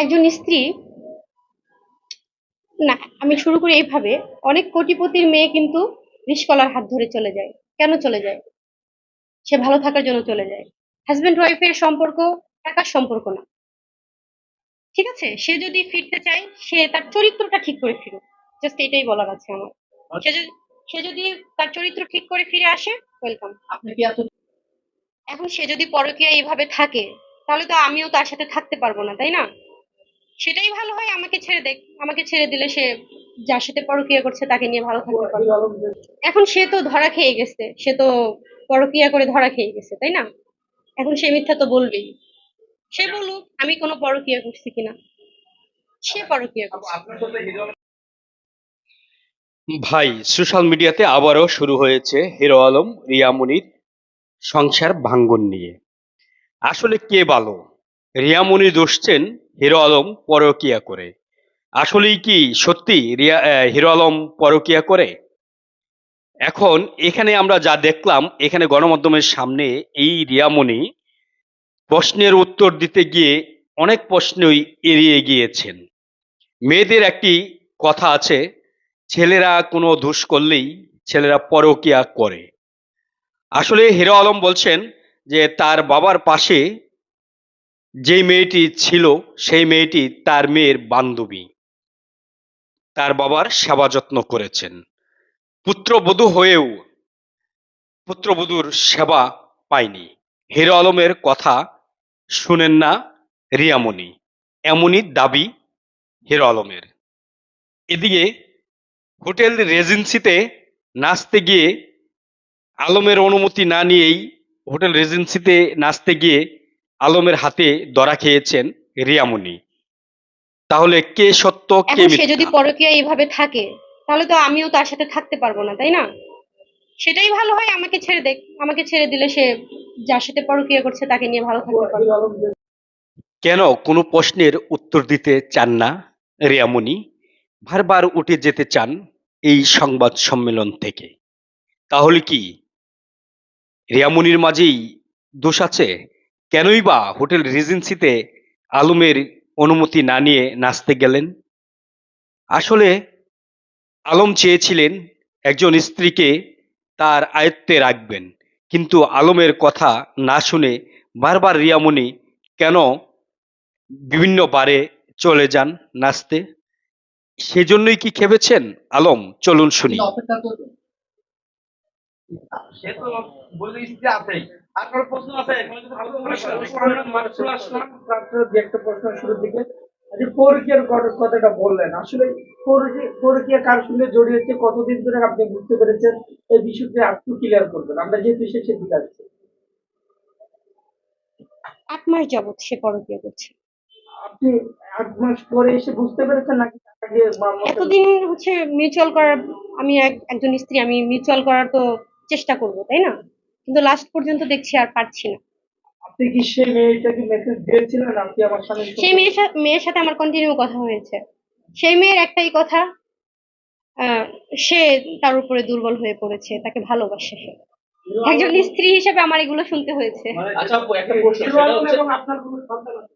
একজন স্ত্রী না আমি শুরু করি এইভাবে অনেক কোটিপতির মেয়ে কিন্তু রিস্কলার হাত ধরে চলে যায়। কেন চলে যায়? সে ভালো থাকার জন্য চলে যায়। হাজবেন্ড ওয়াইফের সম্পর্ক টাকার সম্পর্ক না। ঠিক আছে? সে যদি ফিরতে চায় সে তার চরিত্রটা ঠিক করে ফিরুক। জাস্ট এটাই বলার আছে আমার। সে যদি সে যদি তার চরিত্র ঠিক করে ফিরে আসে ওয়েলকাম এখন সে যদি পরকীয়া এইভাবে থাকে তাহলে তো আমিও তার সাথে থাকতে পারব না তাই না? সেটাই ভালো হয়, আমাকে ছেড়ে দেখ আমাকে ছেড়ে দিলে সে যার সাথে পরকীয়া করছে তাকে নিয়ে ভালো থাকতে পারবে। এখন সে তো ধরা খেয়ে গেছে, সে তো পরকীয়া করে ধরা খেয়ে গেছে, তাই না? এখন সে মিথ্যা তো বলবেই। সে বলুক, আমি কোনো পরকীয়া করছি কিনা। সে পরকিয়া করছে। ভাই, সোশ্যাল মিডিয়াতে আবারও শুরু হয়েছে হিরো আলম রিয়ামনির সংসার ভাঙ্গন নিয়ে। আসলে কে ভালো? রিয়ামনি দোষছেন হিরো আলম পরকিয়া করে। আসলেই কি সত্যি রিয়া হিরো আলম পরকিয়া করে? এখন এখানে আমরা যা দেখলাম, এখানে গণমাধ্যমের সামনে এই রিয়ামনি প্রশ্নের উত্তর দিতে গিয়ে অনেক প্রশ্নই এড়িয়ে গিয়েছেন। মেয়েদের একটি কথা আছে, ছেলেরা কোনো দোষ করলেই ছেলেরা পরকিয়া করে। আসলে হিরো আলম বলছেন যে তার বাবার পাশে যে মেয়েটি ছিল, সেই মেয়েটি তার মেয়ের বান্ধবী। তার বাবার সেবা যত্ন করেছেন। পুত্রবধূ হয়েও পুত্রবধূর সেবা পায়নি। হিরো আলমের কথা শুনেন না রিয়ামণি, এমনই দাবি হিরো আলমের। এদিকে হোটেল রেজেন্সিতে নাচতে গিয়ে আলমের অনুমতি না নিয়েই হোটেল রেজেন্সিতে নাচতে গিয়ে আলমের হাতে ধরা খেয়েছেন রিয়ামণি। তাহলে কে সত্য কে সে যদি পরকীয়া এইভাবে থাকে তাহলে তো আমিও তার সাথে থাকতে পারব না তাই না? সেটাই ভালো হয় আমাকে ছেড়ে দেখ আমাকে ছেড়ে দিলে সে যার সাথে পরকীয়া করছে তাকে নিয়ে ভালো থাকতে পারবে। কেন কোনো প্রশ্নের উত্তর দিতে চান না রিয়ামণি? বারবার উঠে যেতে চান এই সংবাদ সম্মেলন থেকে। তাহলে কি? রিয়ামণির মাঝেই দোষ আছে? কেনই বা হোটেল রিজেন্সিতে আলমের অনুমতি না নিয়ে নাচতে গেলেন? আসলে আলম চেয়েছিলেন একজন স্ত্রীকে তার আয়ত্তে রাখবেন, কিন্তু আলমের কথা না শুনে বারবার রিয়ামণি কেন বিভিন্ন বারে চলে যান নাচতে? সেজন্যই কি খেপেছেন? আলম, চলুন শুনি। সে তো বলে স্ত্রী আছেই আপনার প্রশ্ন আছে মাত্র আসলাম। মাত্র যে একটা প্রশ্ন শুরুর দিকে। যে পরকীয়ার কথাটা বললেন। আসলে পরকীয়া কার সঙ্গে জড়িয়েছে কতদিন ধরে আপনি বুঝতে পেরেছেন? এই বিষয়টি একটু ক্লিয়ার করবেন। আমরা যেহেতু শেষের দিকে আসছি আট মাস যাবত সে পরকীয়া করছে। আপনি আট মাস পরে এসে বুঝতে পেরেছেন নাকি বা- এতদিন হচ্ছে মিউচুয়াল করার আমি এক- একজন স্ত্রী আমি মিউচুয়াল করার তো চেষ্টা করব তাই না? কিন্তু লাস্ট পর্যন্ত দেখছি আর পারছি না। আপনি কি সেই মেয়েটাকে মেসেজ দিয়েছিলেন? আপনি আমার স্বামী সেই মেয়ের সাথে মেয়ের সাথে আমার কন্টিনিউ কথা হয়েছে। সেই মেয়ের একটাই কথা আহ, সে তার উপরে দুর্বল হয়ে পড়েছে তাকে ভালোবাসে সে। একজন স্ত্রী হিসেবে আমার এগুলো শুনতে হয়েছে। আচ্ছা আপু একটা প্রশ্ন সেটা হচ্ছে আপনার কোনো সন্তান আছে?